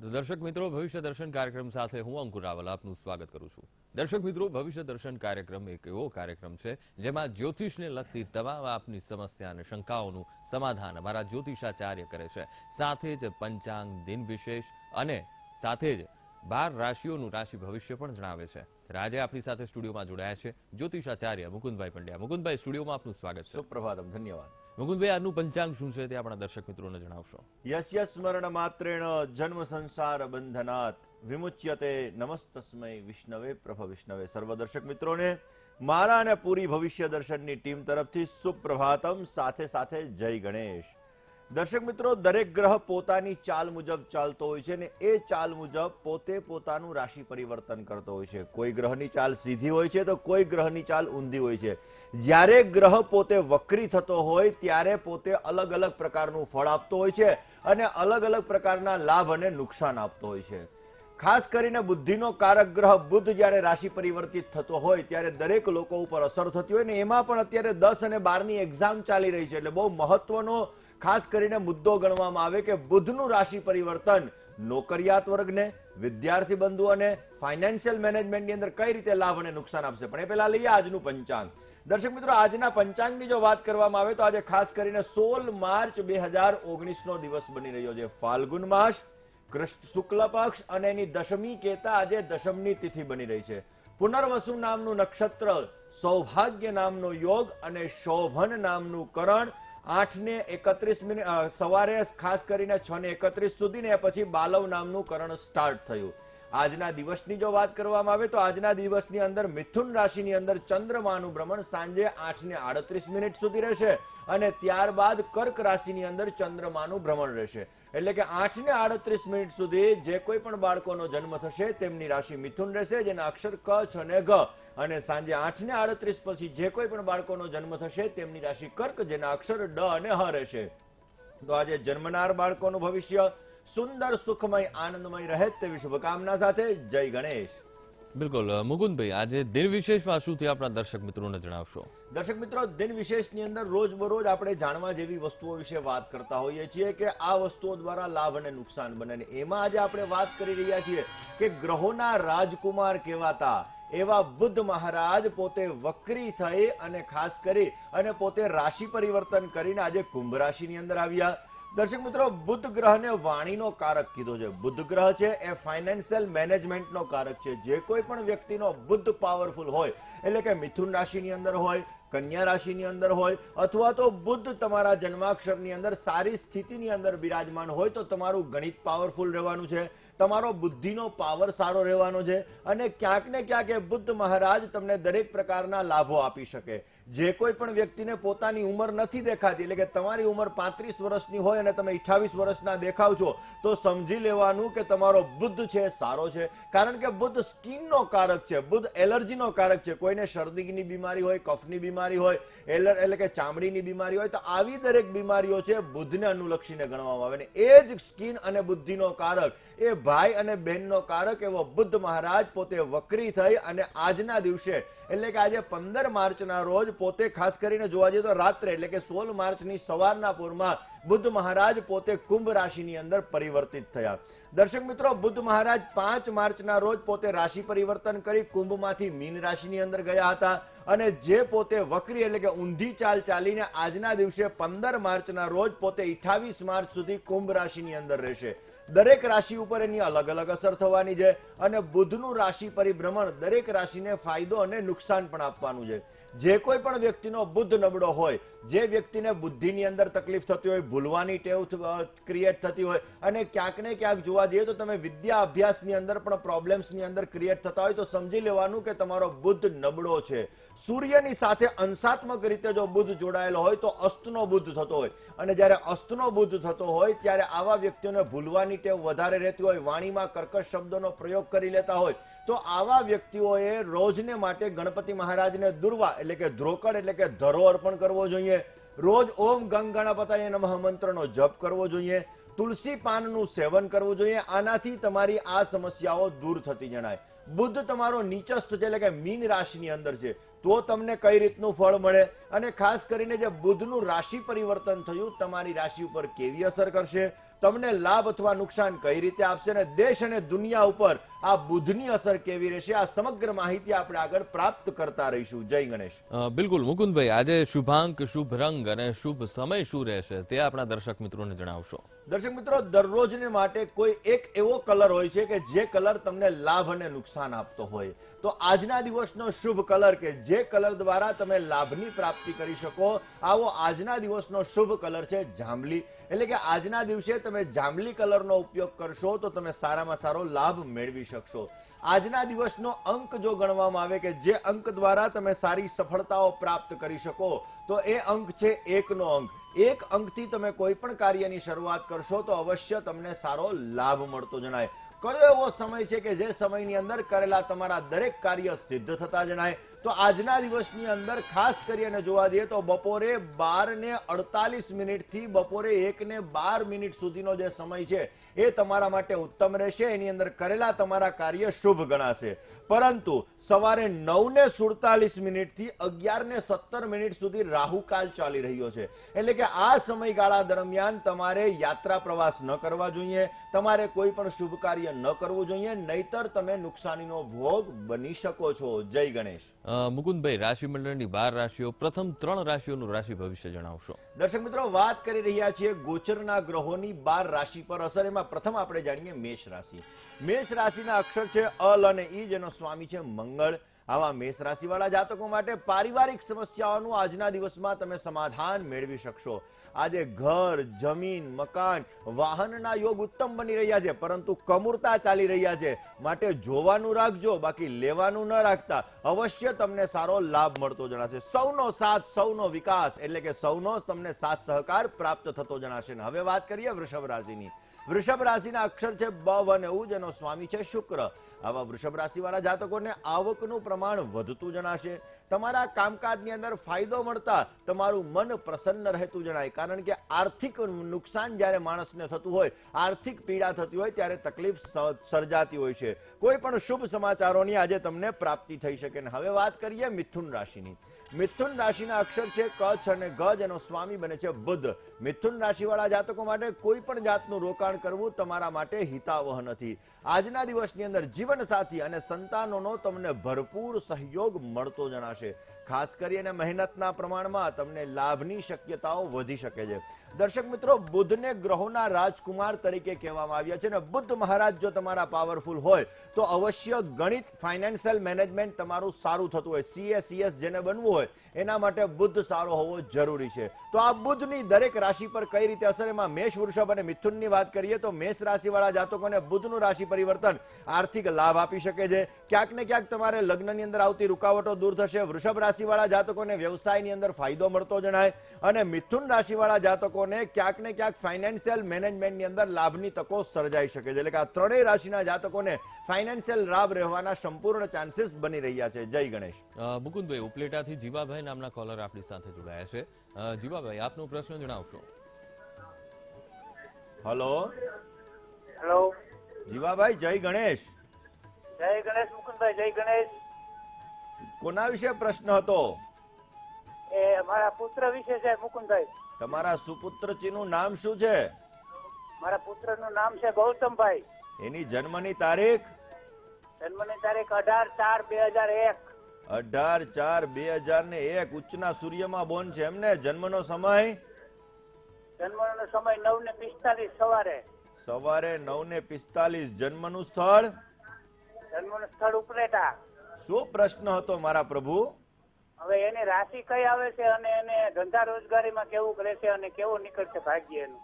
દર્શક મિત્રો, ભવિષ્ય દર્શન કાર્યક્રમ સાથે હું અંકુર રાવલ આપનું સ્વાગત કરું છું. દર્શક મિત્રો, ભવિષ્ય દર્શન કાર્યક્રમ એક એવો કાર્યક્રમ છે જેમાં જ્યોતિષને લગતી તમામ આપની સમસ્યા અને શંકાઓનું સમાધાન અમારા જ્યોતિષાચાર્ય કરે છે. સાથે જ પંચાંગ દિન વિશેષ અને સાથે જ બાર રાશિઓનું રાશિ ભવિષ્ય પણ જણાવે છે. રાજે આપણી સાથે સ્ટુડિયોમાં જોડાયા છે જ્યોતિષાચાર્ય મુકુંદભાઈ પંડ્યા. મુકુંદભાઈ, સ્ટુડિયોમાં આપનું સ્વાગત છે. સુપ્રભાતમ, ધન્યવાદ. મુકુંદભાઈ આજનું પંચાંગ શું છે તે આપણા દર્શક મિત્રોને જણાવશો. યસ્ય સ્મરણ માત્રેણ જન્મ સંસાર બંધનાત વિમુચ્યતે નમસ્તસ્મય વિષ્ણવે વિષ્ણવે. સર્વ દર્શક મિત્રોને, મારા અને પૂરી ભવિષ્ય દર્શનની ટીમ તરફથી સુપ્રભાતમ. સાથે સાથે જય ગણેશ. દર્શક મિત્રો, દરેક ગ્રહ પોતાની ચાલ મુજબ ચાલતો હોય છે ને એ ચાલ મુજબ પોતે પોતાનું રાશિ પરિવર્તન કરતો હોય છે. કોઈ ગ્રહની ચાલ સીધી હોય છે તો કોઈ ગ્રહની ચાલ ઊંધી હોય છે. જ્યારે ગ્રહ પોતે વક્રી થતો હોય ત્યારે પોતે અલગ અલગ પ્રકારનું ફળ આપતો હોય છે અને અલગ અલગ પ્રકારના લાભ અને નુકસાન આપતો હોય છે. ખાસ કરીને બુદ્ધિનો કારક ગ્રહ બુદ્ધ જ્યારે રાશિ પરિવર્તિત થતો હોય ત્યારે દરેક લોકો ઉપર અસર થતી હોય ને એમાં પણ અત્યારે દસ અને બારની એક્ઝામ ચાલી રહી છે એટલે બહુ મહત્વનો ખાસ કરીને મુદ્દો ગણવામાં આવે કે બુધનું રાશિ પરિવર્તન નોકરિયાત વર્ગને, વિદ્યાર્થી બંધુઓને ફાઇનાન્શિયલ મેનેજમેન્ટની અંદર કઈ રીતે લાભ અને નુકસાન આપશે? પણ એ પહેલા લઈએ આજનું પંચાંગ. દર્શક મિત્રો, આજના પંચાંગની જો વાત કરવામાં આવે તો આજે ખાસ કરીને સોળ માર્ચ બે હજાર ઓગણીસનો દિવસ બની રહ્યો છે. ફાલ્ગુન માસ, કૃષ્ણ શુક્લ પક્ષ અને એની દશમી કેતા આજે દશમની તિથિ બની રહી છે. પુનર્વસુ નામનું નક્ષત્ર, સૌભાગ્ય નામનો યોગ અને શોભન નામનું કરણ આઠ ને એકત્રીસ મિનિટ સવારે ખાસ કરીને છ ને એકત્રીસ સુધી ને પછી બાલવ નામનું કરણ સ્ટાર્ટ થયું. આજના દિવસની જો વાત કરવામાં આવે તો આજના દિવસની અંદર મિથુન રાશિની અંદર ચંદ્રમાનું ભ્રમણ સાંજે આઠ ને આડત્રીસ મિનિટ સુધી રહેશે અને ત્યારબાદ કર્ક રાશિની અંદર ચંદ્રમાનું ભ્રમણ રહેશે. એટલે કે આઠ ને આડત્રીસ મિનિટ સુધી જે કોઈ પણ બાળકોનો જન્મ થશે તેમની રાશિ મિથુન રહેશે, જેના અક્ષર ક, છ ને ઘ. અને સાંજે આઠ ને આડત્રીસ પછી જે કોઈ પણ બાળકોનો જન્મ થશે તેમની રાશિ કર્ક, જેના અક્ષર ડ અને હ રહેશે. તો આજે જન્મનાર બાળકોનું ભવિષ્ય સુંદર સુખમય આનંદમય રહે તેવી શુભકામના સાથે જય ગણેશ. બિલકુલ. મુકુંદભાઈ આજે દિન વિશેષમાં શું થયું આપણા દર્શક મિત્રોને જણાવશો? દર્શક મિત્રો દિન વિશેષની અંદર રોજ બરોજ આપણે જાણવા જેવી વસ્તુઓ વિશે વાત કરતા હોઈએ છીએ કે આ વસ્તુઓ દ્વારા લાભ અને નુકસાન બને ને એમાં આજે આપણે વાત કરી રહ્યા છીએ કે ગ્રહોના રાજકુમાર કહેવાતા એવા બુદ્ધ મહારાજ પોતે વક્રી થઈ અને ખાસ કરી અને પોતે રાશિ પરિવર્તન કરીને આજે કુંભ રાશિની અંદર આવ્યા. દર્શક મિત્રો બુદ્ધ ગ્રહને વાણીનો કારક કીધો છે. બુદ્ધ ગ્રહ છે એ ફાઇનાન્શિયલ મેનેજમેન્ટનો કારક છે. જે કોઈ પણ વ્યક્તિનો બુદ્ધ પાવરફુલ હોય, એટલે કે મિથુન રાશિની અંદર હોય, કન્યા રાશિની અંદર હોય, અથવા તો બુદ્ધ તમારા જન્માક્ષરની અંદર સારી સ્થિતિની અંદર બિરાજમાન હોય, તો તમારું ગણિત પાવરફુલ રહેવાનું છે. તમારો બુદ્ધિનો પાવર સારો રહેવાનો છે. અને ક્યાંક ને ક્યાંક એ બુદ્ધ મહારાજ તમને દરેક પ્રકારના લાભો આપી શકે. જે કોઈ પણ વ્યક્તિને પોતાની ઉંમર નથી દેખાતી, એટલે કે તમારી ઉંમર પાંત્રીસ વર્ષની હોય અને તમે અઠાવીસ વર્ષના દેખાવ છો, તો સમજી લેવાનું કે તમારો બુદ્ધ છે, સારો છે. કારણ કે બુદ્ધ સ્કિનનો કારક છે, બુદ્ધ એલર્જીનો કારક છે. કોઈને શરદીની બીમારી હોય, કફની બીમારી હોય, એલર, એટલે કે ચામડીની બીમારી હોય, તો આવી દરેક બીમારીઓ છે બુદ્ધને અનુલક્ષીને ગણવામાં આવે. ને એ જ સ્કિન અને બુદ્ધિનો કારક, એ ભાઈ અને બહેનનો કારક એવો બુદ્ધ મહારાજ પોતે વક્રી થઈ અને આજના દિવસે, એટલે કે આજે પંદર માર્ચના રોજ પોતે ખાસ કરીને જોવા જઈએ તો રાત્રે, એટલે કે સોળ માર્ચની સવારના પૂરમાં બુદ્ધ મહારાજ પોતે કુંભ રાશિની અંદર પરિવર્તિત થયા. દર્શક મિત્રો, બુદ્ધ મહારાજ પાંચ માર્ચના રોજ પોતે રાશિ પરિવર્તન કરી કુંભમાંથી મીન રાશિની અંદર ગયા હતા અને જે પોતે વક્રી એટલે કે ઊંધી ચાલ ચાલીને આજના દિવસે પંદર માર્ચના રોજ પોતે અઠાવીસ માર્ચ સુધી કુંભ રાશિની અંદર રહેશે. દરેક રાશિ ઉપર એની અલગ અલગ અસર થવાની છે અને બુદ્ધનું રાશિ પરિભ્રમણ દરેક રાશિને ફાયદો અને નુકસાન પણ આપવાનું છે. જે કોઈ પણ વ્યક્તિનો બુદ્ધ નબળો હોય, જે વ્યક્તિને બુદ્ધિની અંદર તકલીફ થતી હોય, ભૂલવાની ટેવ ક્રિએટ થતી હોય, અને ક્યાંક ને ક્યાંક જોવા જઈએ તો તમે વિદ્યા અભ્યાસની અંદર પણ પ્રોબ્લેમ્સની અંદર ક્રિએટ થતા હોય તો સમજી લેવાનું કે તમારો બુદ્ધ નબળો છે. સૂર્યની સાથે અંશાત્મક રીતે જો બુદ્ધ જોડાયેલો હોય તો અસ્તનો બુદ્ધ થતો હોય. અને જ્યારે અસ્તનો બુદ્ધ થતો હોય, ત્યારે આવા વ્યક્તિઓને ભૂલવાની ટેવ વધારે રહેતી હોય, વાણીમાં કર્કશ શબ્દોનો પ્રયોગ કરી લેતા હોય. તો આવા વ્યક્તિઓએ રોજને માટે ગણપતિ મહારાજને દુર્વા, એટલે કે ધ્રોકડ, એટલે કે ધરો અર્પણ કરવો જોઈએ. રોજ ઓમ ગંગ ગણપતાય નમઃ મંત્રનો જપ કરવો જોઈએ. તુલસી પાનનું સેવન કરવું જોઈએ. આનાથી તમારી આ સમસ્યાઓ દૂર થતી જણાય. બુદ્ધ તમારો નીચસ્થ છે, એટલે કે મીન રાશિની અંદર છે. તો તમને કઈ રીતનું ફળ મળે? અને ખાસ કરીને જે બુદ્ધનું રાશિ પરિવર્તન થયું, તમારી રાશિ ઉપર કેવી અસર કરશે? તમને લાભ અથવા નુકસાન કઈ રીતે આપશે? અને દેશ અને દુનિયા ઉપર આ બુધની અસર કેવી રહેશે? આ સમગ્ર માહિતી આપણે આગળ પ્રાપ્ત કરતા રહીશું. જય ગણેશ. અ, બિલકુલ. મુકુંદભાઈ આજે શુભાંક શુભ રંગ અને શુભ સમય શું રહેશે તે આપણા દર્શક મિત્રોને જણાવશો. દર્શક મિત્રો દરરોજને માટે કોઈ એક એવો કલર હોય છે કે જે કલર તમને લાભ અને નુકસાન આપતો હોય. તો આજના દિવસનો શુભ કલર કે જે કલર દ્વારા તમે લાભની પ્રાપ્તિ કરી શકો આવો આજના દિવસનો શુભ કલર છે જાંબલી. એટલે કે આજના દિવસે તમે જાંબલી કલરનો ઉપયોગ કરશો તો તમે સારામાં સારો લાભ મેળવી શકશો. આજના દિવસનો અંક જો ગણવામાં આવે કે જે અંક દ્વારા તમે સારી સફળતાઓ પ્રાપ્ત કરી શકો, તો એ અંક છે એકનો અંક. એક અંકથી તમે કોઈ પણ કાર્યની શરૂઆત કરશો, તો અવશ્ય તમને સારો લાભ મળતો જણાય. કયો એવો સમય છે કે જે સમયની અંદર કરેલા તમારા દરેક કાર્ય સિદ્ધ થતા જણાય? તો આજના દિવસની અંદર ખાસ કરીને જોવા દઈએ તો બપોરે બાર ને અડતાલીસ મિનિટથી બપોરે એક ને બાર મિનિટ સુધીનો જે સમય છે એ તમારા માટે ઉત્તમ રહેશે. એની અંદર કરેલા તમારા કાર્ય શુભ ગણાશે. પરંતુ સવારે નવ ને સુડતાલીસ મિનિટથી અગિયાર ને સત્તર મિનિટ સુધી રાહુકાલ ચાલી રહ્યો છે. એટલે કે આ સમયગાળા દરમિયાન તમારે યાત્રા પ્રવાસ ન કરવા જોઈએ, તમારે કોઈ પણ શુભ કાર્ય ન કરવું જોઈએ, નહીતર તમે નુકસાનીનો ભોગ બની શકો છો. જય ગણેશ. મુકુંદભાઈ, રાશિમંડળની બાર રાશિઓ, પ્રથમ ત્રણ રાશિઓનું રાશિ ભવિષ્ય જણાવશો. દર્શક મિત્રો, વાત કરી રહ્યા છીએ ગોચરના ગ્રહોની બાર રાશિ પર અસર. એમાં પ્રથમ આપણે જાણીએ મેષ રાશિ. મેષ રાશિના અક્ષર છે અલ અને ઈ, જેનો સ્વામી છે મંગળ. આવા મેષ રાશિવાળા જાતકો માટે પારિવારિક સમસ્યાઓનું આજના દિવસમાં તમે સમાધાન મેળવી શકશો. આજે ઘર, જમીન, મકાન, વાહનના યોગ ઉત્તમ બની રહ્યા છે, પરંતુ કમૂરતા ચાલી રહ્યા છે. માટે જોવાનું રાખજો, બાકી લેવાનું ન રાખતા અવશ્ય તમને સારો લાભ મળતો જણાશે. સૌનો સાથ, સૌનો વિકાસ, એટલે કે સૌનો તમને સાથ સહકાર પ્રાપ્ત થતો જણાશે. હવે વાત કરીએ વૃષભ રાશિની. વૃષભ રાશિના અક્ષર છે બ અને ઉ, જેનો સ્વામી છે શુક્ર. આવા વૃષભ રાશિવાળા જાતકોને આવકનું પ્રમાણ વધતું જણાશે. તમારા કામકાજની અંદર ફાયદો મળતા તમારું મન પ્રસન્ન રહેતું જણાય. કારણ કે આર્થિક નુકસાન જ્યારે માણસને થતું હોય, આર્થિક પીડા થતી હોય, ત્યારે તકલીફ સર્જાતી હોય છે. કોઈ પણ શુભ સમાચારોની આજે તમને પ્રાપ્તિ થઈ શકે ને. હવે વાત કરીએ મિથુન રાશિની. મિથુન રાશિના અક્ષર છે કચ્છ અને ગજ એનો સ્વામી બને છે બુદ્ધ મિથુન રાશિવાળા જાતકો માટે કોઈ પણ જાતનું રોકાણ કરવું તમારા માટે હિતાવહ નથી. આજના દિવસની અંદર જીવન સાથી અને સંતાનોનો તમને ભરપૂર સહયોગ મળતો જણાશે. ખાસ કરીને મહેનતના પ્રમાણમાં તમને લાભની શક્યતાઓ વધી શકે છે. દર્શક મિત્રો બુધને ગ્રહોના રાજકુમાર તરીકે કહેવામાં આવ્યા છે અને બુદ્ધ મહારાજ જો તમારા પાવરફુલ હોય, તો અવશ્ય ગણિત ફાઇનાન્શિયલ મેનેજમેન્ટ તમારું સારું થતું હોય. સીએ સીએસ જેને બનવું હોય, એના માટે બુદ્ધ સારો હોવો જરૂરી છે. તો આ બુદ્ધની દરેક રાશિ પર કઈ રીતે અસર? એમાં મેષ, વૃષભ અને મિથુનની વાત કરીએ તો મેષ રાશિવાળા જાતકોને બુદ્ધનું રાશિ પરિવર્તન આર્થિક લાભ આપી શકે છે. ક્યાંક ને ક્યાંક તમારે લગ્નની અંદર આવતી રૂકાવટો દૂર થશે, વૃષભ રાશિવાળા જાતકોને વ્યવસાયની અંદર ફાયદો મળતો જણાય અને મિથુન રાશિવાળા જાતકોને ક્યાંક ને ક્યાંક ફાઇનાન્શિયલ મેનેજમેન્ટની અંદર લાભની તકો સર્જાઈ શકે છે. એટલે કે આ ત્રણેય રાશિના જાતકોને ફાઇનાન્શિયલ લાભ રહેવાના સંપૂર્ણ ચાન્સીસ બની રહ્યા છે. જય ગણેશ. મુકુંદભાઈ ઉપલેટાથી જીવાભાઈ નામના કોલર આપણી સાથે જોડાયા છે. જીવાભાઈ આપનો પ્રશ્ન જણાવશો. હલો હેલો જીવાભાઈ જય ગણેશ. જય ગણેશ મુકુંદભાઈ જય ગણેશ. કોના વિશે પ્રશ્ન હતો? એ મારા પુત્ર વિશે છે મુકુંદભાઈ. તમારા સુપુત્રચીનું નામ શું છે? મારા પુત્રનું નામ છે ગૌતમભાઈ. એની જન્મની તારીખ? જન્મની તારીખ અઢાર ચાર બે હજાર એક. અઢાર ચાર બે હજાર ને એક. ઉચ્ચના સૂર્યમાં બોન છે એમને. જન્મનો સમય? જન્મનો સમય નવ ને પિસ્તાલીસ સવારે. સવારે નવ ને પિસ્તાલીસ. જન્મનું સ્થળ? જન્મનું સ્થળ ઉપલેટા. શું પ્રશ્ન હતો મારા પ્રભુ? હવે એને રાશિ કઈ આવે છે અને એને ધંધા રોજગારીમાં કેવું રહેશે અને કેવું નીકળશે ભાગ્ય એનું?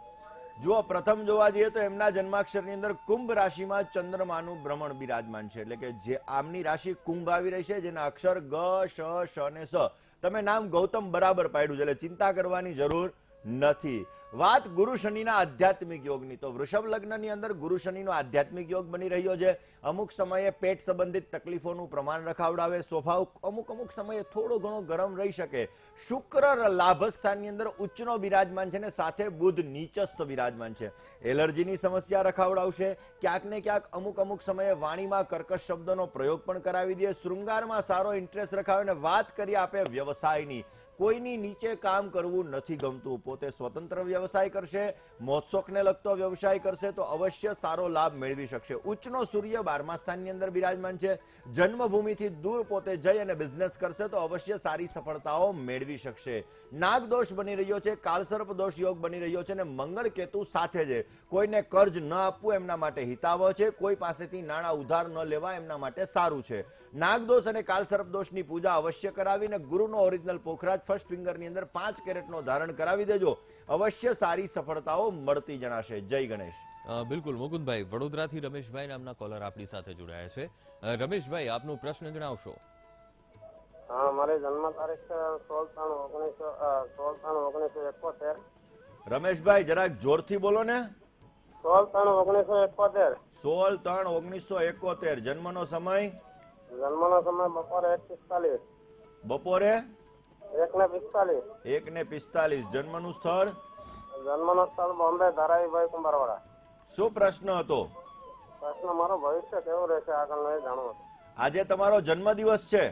જુઓ પ્રથમ જોવા જઈએ તો એમના જન્માક્ષરની અંદર કુંભ રાશિમાં ચંદ્રમાનું ભ્રમણ બિરાજમાન છે. એટલે કે જે આમની રાશિ કુંભ આવી રહી છે જેના અક્ષર ગ શ શ અને સ. તમે નામ ગૌતમ બરાબર પાડ્યું છે એટલે ચિંતા કરવાની જરૂર નથી. વાત ગુરુ શનિના આધ્યાત્મિક યોગની. તો વૃષભ લગ્નની અંદર ગુરુ શનિનો આધ્યાત્મિક યોગ બની રહ્યો છે. અમુક સમયે પેટ સંબંધિત તકલીફોનું પ્રમાણ રખાવડાવે સ્વભાવ અમુક અમુક સમયે થોડો ઘણો ગરમ રહી શકે. શુક્ર લાભસ્થાનની અંદર ઉચ્ચનો બિરાજમાન છે ને સાથે બુધ નીચસ્થ બિરાજમાન છે. એલર્જીની સમસ્યા રખાવડાવશે. ક્યાંક ને ક્યાંક અમુક અમુક સમયે વાણીમાં કર્કશ શબ્દનો પ્રયોગ પણ કરાવી દે. શૃંગારમાં સારો ઇન્ટરેસ્ટ રખાવે અને વાત કરીએ આપે વ્યવસાયની. કોઈની નીચે કામ કરવું નથી ગમતું. પોતે સ્વતંત્ર વ્યવસાય કરશે મોત્સોકને લગતો વ્યવસાય કરશે, તો અવશ્ય સારો લાભ મેળવી શકશે. ઉચ્ચનો સૂર્ય બારમા સ્થાનની અંદર બિરાજમાન છે. જન્મભૂમિથી દૂર પોતે જઈ અને બિઝનેસ કરશે, તો અવશ્ય સારી સફળતાઓ મેળવી શકશે. નાગ દોષ બની રહ્યો છે કાળસર્પ દોષ યોગ બની રહ્યો છે અને મંગળ કેતુ સાથે છે. કોઈને કર્જ ન આપવું એમના માટે હિતાવહ છે, કોઈ પાસેથી નાણાં ઉધાર ન લેવા એમના માટે સારું છે. નાગદોષ અને કાલસર્પ દોષની પૂજા અવશ્ય કરાવીને ગુરુનો ઓરિજિનલ પોખરાજ ફર્સ્ટ ફિંગરની અંદર પાંચ કેરેટનો ધારણ કરાવી દેજો. અવશ્ય સારી સફળતાઓ મળતી જણાશે. જય ગણેશ. બિલકુલ. મુકુદભાઈ વડોદરાથી રમેશભાઈ નામના કોલર આપણી સાથે જોડાયા છે. રમેશભાઈ આપનો પ્રશ્ન જણાવશો. હા મારી જન્મ તારીખ સોળ ત્રણ ઓગણીસો સોળ ત્રણ ઓગણીસો એકોતેર. રમેશભાઈ જરાક જોરથી બોલો ને. સોળ ત્રણ ઓગણીસો એકોતેર. સોળ ત્રણ ઓગણીસો એકોતેર. જન્મનો સમય? જન્મનો સમય બપોરે એક પિસ્તાલીસ. બપોરે? એક ને પિસ્તાલીસ. એક ને પિસ્તાલીસ. જન્મનું સ્થળ? જન્મનો સ્થળ બોમ્બે ધારાવીભાઈ કુંભારવાડા. શું પ્રશ્ન હતો? પ્રશ્ન મારો ભવિષ્ય કેવું રહેશે આગળ નહીં જાણવું આજે તમારો જન્મદિવસ છે.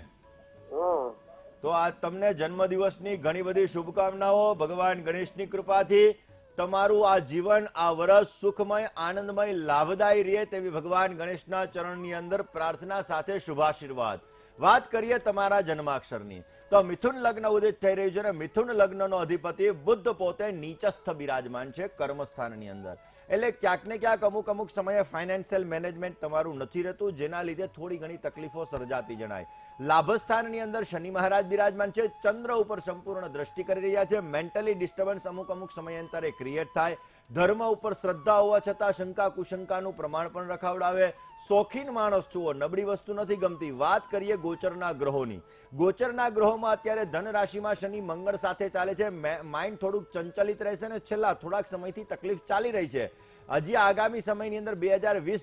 તો આ તમને જન્મદિવસની ઘણી બધી શુભકામનાઓ. ભગવાન ગણેશની કૃપાથી તમારું આ જીવન આ વર્ષ સુખમય, આનંદમય, લાભદાયી રહે તેવી ભગવાન ગણેશના ચરણની અંદર પ્રાર્થના સાથે શુભાશીર્વાદ. વાત કરીએ તમારા જન્માક્ષરની. તો મિથુન લગ્ન ઉદિત થઈ રહ્યું છે અને મિથુન લગ્નનો અધિપતિ બુદ્ધ પોતે નીચસ્થ બિરાજમાન છે કર્મસ્થાનની અંદર. એટલે ક્યાંક ને ક્યાંક અમુક અમુક સમયે ફાઇનાન્શિયલ મેનેજમેન્ટ તમારું નથી રહેતું, જેના લીધે થોડી ઘણી તકલીફો સર્જાતી જણાય. લાભસ્થાનની અંદર શનિ મહારાજ બિરાજમાન છે, ચંદ્ર ઉપર સંપૂર્ણ દ્રષ્ટિ કરી રહ્યા છે. મેન્ટલી ડિસ્ટર્બન્સ અમુક અમુક સમયાંતરે ક્રિએટ થાય. ધર્મ ઉપર શ્રદ્ધા હોવા છતાં શંકા કુશંકાનું પ્રમાણ પણ રખાવડાવે. શોખીન માણસ છુઓ નબળી વસ્તુ નથી ગમતી. વાત કરીએ ગોચરના ગ્રહોની. ગોચરના ગ્રહોમાં અત્યારે ધન રાશિમાં શનિ મંગળ સાથે ચાલે છે. માઇન્ડ થોડુંક ચંચલિત રહેશે ને છેલ્લા થોડાક સમયથી તકલીફ ચાલી રહી છે. હજી આગામી સમયની અંદર બે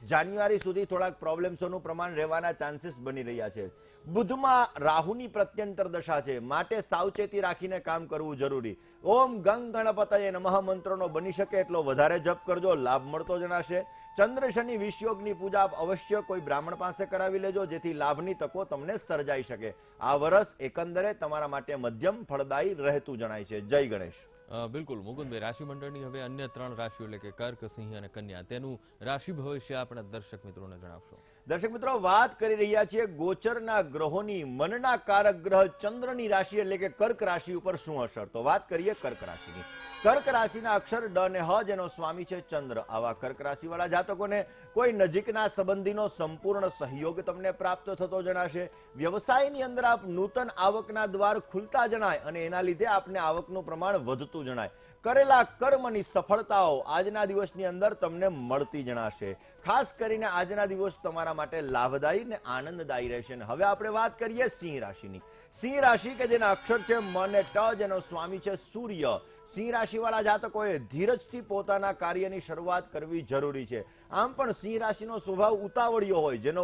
જાન્યુઆરી સુધી થોડાક પ્રોબ્લેમ્સોનું પ્રમાણ રહેવાના ચાન્સીસ બની રહ્યા છે. બુધમાં રાહુની પ્રત્યંતર દશા છે. માટે સાવચેતી રાખીને કામ કરવું જરૂરી. ઓમ ગંગ ગણપતય નમઃ મંત્રનો બની શકે એટલો વધારે જપ કરજો, લાભ મળતો જણાશે. ચંદ્ર શનિ વિષયોગની પૂજા અવશ્ય કોઈ બ્રાહ્મણ પાસે કરાવી લેજો, જેથી લાભની તકો તમને સર્જાઈ શકે. આ વર્ષ એકંદરે તમારા માટે મધ્યમ ફળદાયી રહેતું જણાય છે. જય ગણેશ. બિલકુલ, મુકુંદભાઈ રાશિ મંડળની હવે અન્ય ત્રણ રાશિઓ એટલે કે કર્ક, સિંહ અને કન્યા. તેનું રાશિ ભવિષ્ય આપણા દર્શક મિત્રોને જણાવશો. દર્શક મિત્રો, વાત કરી રહ્યા છીએ ગોચરના ગ્રહોની મનના કારક ગ્રહ ચંદ્રની રાશિ એટલે કે કર્ક રાશિ ઉપર શું અસર? તો વાત કરીએ કર્ક રાશિની. કર્ક રાશિના અક્ષર ડ ને હ જેનો સ્વામી છે ચંદ્ર. આવા કર્ક રાશિવાળા જાતકોને કોઈ નજીકના સંબંધીનો સંપૂર્ણ સહયોગ તમને પ્રાપ્ત થતો જણાશે. વ્યવસાયની અંદર આપ નૂતન આવકના દ્વાર ખુલતા જણાય અને એના લીધે આપને આવકનું પ્રમાણ વધતું જણાય. કરેલા કર્મની સફળતાઓ આજના દિવસની અંદર તમને મળતી જણાશે. ખાસ કરીને આજના દિવસ તમારા માટે લાભદાયી ને આનંદદાયી રહેશે. હવે આપણે વાત કરીએ સિંહ રાશિની. સિંહ રાશિ કે જેના અક્ષર છે મને અને ટ, જેનો સ્વામી છે સૂર્ય. સિંહ રાશિવાળા જાતકોએ ધીરજથી પોતાના કાર્યની શરૂઆત કરવી જરૂરી છે. આમ પણ સિંહ રાશિનો સ્વભાવ ઉતાવળિયો હોય, જેનો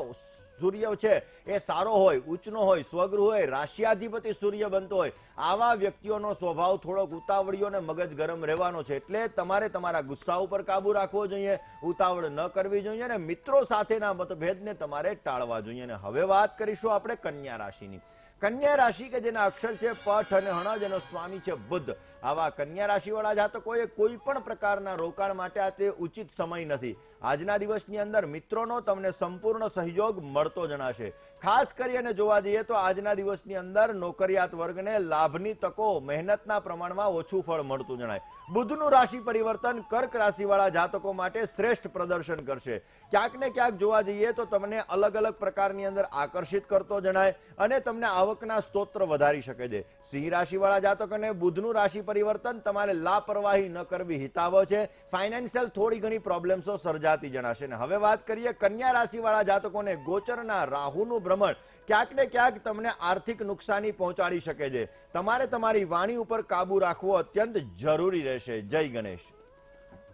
સૂર્ય છે. એ સારો હોય ઉચ્ચનો હોય સ્વગૃહ હોય, રાશિયાધિપતિ સૂર્ય બનતો હોય. આવા વ્યક્તિઓનો સ્વભાવ થોડોક ઉતાવળીઓ અને મગજ ગરમ રહેવાનો છે. એટલે તમારે તમારા ગુસ્સા ઉપર કાબુ રાખવો જોઈએ, ઉતાવળ ન કરવી જોઈએ અને મિત્રો સાથેના મતભેદને તમારે ટાળવા જોઈએ. અને હવે વાત કરીશું આપણે કન્યા રાશિની. કન્યા રાશિ કે જેના અક્ષર છે, પઠ અને હણ જેનો સ્વામી છે બુદ્ધ આવા કન્યા રાશિવાળા જાતકોએ કોઈ પણ પ્રકારના રોકાણ માટે આ તે ઉચિત સમય નથી. આજના દિવસની અંદર મિત્રોનો તમને સંપૂર્ણ સહયોગ મળતો જણાશે. ખાસ કરીને જોવા જઈએ તો આજના દિવસની અંદર નોકરિયાત વર્ગને લાભની તકો મહેનતના પ્રમાણમાં ઓછું ફળ મળતું જણાય. બુધનું રાશિ પરિવર્તન કર્ક રાશિવાળા જાતકો માટે શ્રેષ્ઠ પ્રદર્શન કરશે. ક્યાંક ને ક્યાંક જોવા જઈએ તો તમને અલગ અલગ પ્રકારની અંદર આકર્ષિત કરતો જણાય અને તમને આવકના સ્તોત્ર વધારી શકે છે. સિંહ રાશિવાળા જાતકોને બુધનું રાશિ પરિવર્તન તમારે લાપરવાહી ન કરવી હિતાવ છે. ફાઇનાન્શિયલ થોડી ઘણી પ્રોબ્લેમ્સો સર્જાતી જણાશે. અને હવે વાત કરીએ કન્યા રાશિવાળા જાતકોને ગોચરના રાહુનું ભ્રમણ. ક્યાંક ને ક્યાંક તમને આર્થિક નુકસાની પહોંચાડી શકે છે. તમારે તમારી વાણી ઉપર કાબુ રાખવો અત્યંત જરૂરી રહેશે. જય ગણેશ.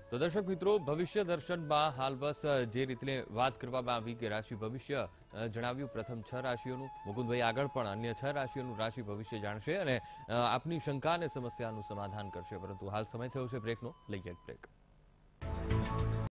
તો દર્શક મિત્રો, ભવિષ્ય દર્શનમાં હાલ બસ જે રીતે વાત કરવામાં આવી કે રાશિ ભવિષ્ય જણાવ્યું. પ્રથમ છ રાશિઓનું. મુકુદભાઈ આગળ પણ અન્ય છ રાશિઓનું રાશિ ભવિષ્ય જાણશે અને આપની શંકા અને સમસ્યાનું સમાધાન કરશે. પરંતુ હાલ સમય થયો છે બ્રેકનો. લઈએ બ્રેક.